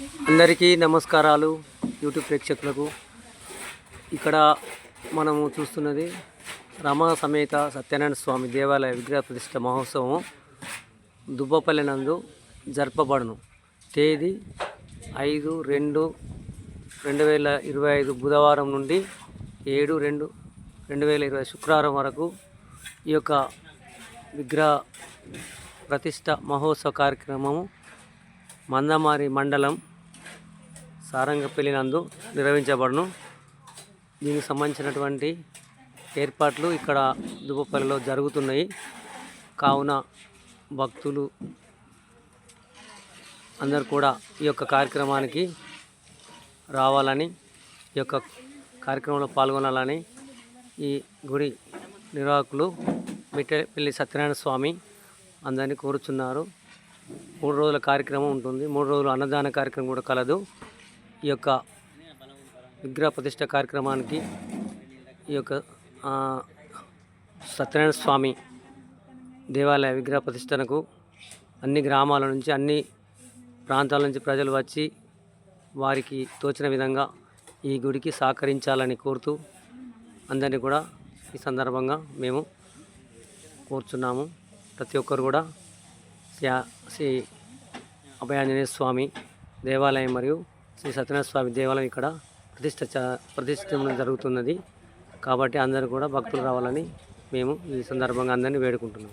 అందరికీ నమస్కారాలు యూట్యూబ్ ప్రేక్షకులకు. ఇక్కడ మనము చూస్తున్నది రమా సమేత సత్యనారాయణ స్వామి దేవాలయ విగ్రహ ప్రతిష్ట మహోత్సవం దుబ్బపల్లి నందు జరపబడును. తేదీ ఐదు రెండు రెండు వేల ఇరవై ఐదు బుధవారం నుండి ఏడు రెండు రెండు వేల ఇరవై శుక్రవారం వరకు ఈ యొక్క విగ్రహ ప్రతిష్ట మహోత్సవ కార్యక్రమము మందమారి మండలం సారంగపల్లి నందు నిర్వహించబడును. దీనికి సంబంధించినటువంటి ఏర్పాట్లు ఇక్కడ దుబ్బపల్లిలో జరుగుతున్నాయి. కావున భక్తులు అందరు కూడా ఈ యొక్క కార్యక్రమానికి రావాలని ఈ యొక్క కార్యక్రమంలో పాల్గొనాలని ఈ గుడి నిర్వాహకులు మిట్టపల్లి సత్యనారాయణ స్వామి అందరినీ కోరుచున్నారు. మూడు రోజుల కార్యక్రమం ఉంటుంది. మూడు రోజులు అన్నదాన కార్యక్రమం కూడా కలదు. ఈ యొక్క విగ్రహ ప్రతిష్ట కార్యక్రమానికి ఈ యొక్క సత్యనారాయణ స్వామి దేవాలయ విగ్రహ ప్రతిష్టనకు అన్ని గ్రామాల నుంచి అన్ని ప్రాంతాల నుంచి ప్రజలు వచ్చి వారికి తోచిన విధంగా ఈ గుడికి సహకరించాలని కోరుతూ అందరినీ కూడా ఈ సందర్భంగా మేము కోరుచున్నాము. ప్రతి ఒక్కరు కూడా శ్రీ శ్రీ అభయాంజనేయ స్వామి దేవాలయం మరియు శ్రీ సత్యనారాయణ స్వామి దేవాలయం ఇక్కడ ప్రతిష్ట చ- ప్రతిష్ఠించడం జరుగుతున్నది. కాబట్టి అందరూ కూడా భక్తులు రావాలని మేము ఈ సందర్భంగా అందరినీ వేడుకుంటున్నాం.